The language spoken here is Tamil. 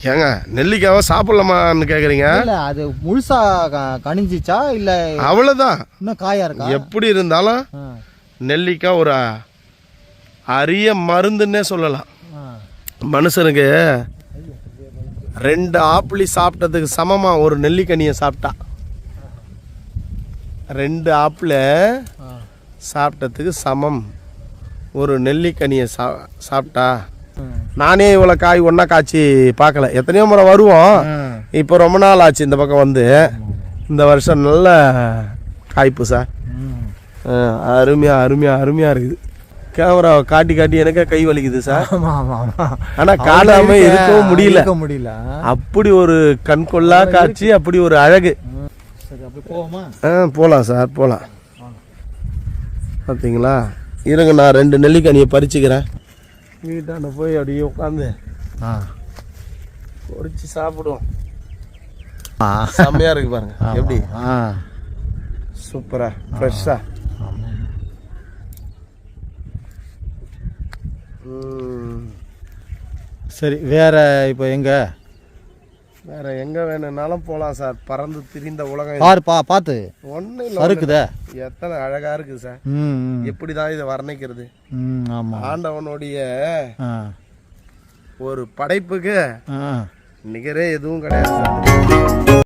ஏங்க நெல்லிக்காவை சாப்பிடலாமான்னு கேட்குறீங்க இல்ல அது முழுசா கனிஞ்சிச்சா இல்ல அவ்வளோதான் இன்னும் காயா இருக்கா? எப்படி இருந்தாலும் நெல்லிக்காய் ஒரு அரிய மருந்துன்னே சொல்லலாம். மனுஷனுக்கு ரெண்டு ஆப்பிளி சாப்பிட்டதுக்கு சமமா ஒரு நெல்லிக்கனியை சாப்பிட்டா? ரெண்டு ஆப்பிள. சாப்பிட்டதுக்கு சமம். ஒரு நெல்லிக்கனியை சா சாப்பிட்டா. நானே இவ்வளோ காய் ஒன்றா காய்ச்சி பார்க்கல. எத்தனையோ முறை வருவோம். இப்போ ரொம்ப நாள் ஆச்சு இந்த பக்கம் வந்து. இந்த வருஷம் நல்ல காய்ப்பு சார். அருமையாக அருமையாக அருமையாக இருக்குது. கேமராவை காட்டி காட்டி எனக்கே கை வலிக்குது சார். ஆனால் காணாம இருக்க- இருக்கவும் முடியல. முடியல. அப்படி ஒரு கண்கொள்ளா காட்சி அப்படி ஒரு அழகு. ஆ போகலாம் சார் போகலாம் பார்த்தீங்களா இருங்க நான் ரெண்டு நெல்லிக்கனியை பறிச்சுக்கிறேன். வீட்டாண்ட போய் அப்படியே உட்காந்து ஆ. பொறிச்சு சாப்பிடுவோம். ஆ. செம்மையா இருக்கு பாருங்க. எப்படி? ஆ. சூப்பரா. ஃப்ரெஷ்ஷா சரி வேற இப்போ எங்க? வேற எங்க வேணும்னாலும் போகலாம் சார். பறந்து திரிந்த உலகம். பாரு பா பார்த்து ஒண்ணும் இல்லை சறுக்குதே. எத்தனை அழகா இருக்குது சார். எப்படிதான் இதை வர்ணிக்கிறது? ஆண்டவனுடைய ஒரு படைப்புக்கு நிகரே எதுவும் கிடையாது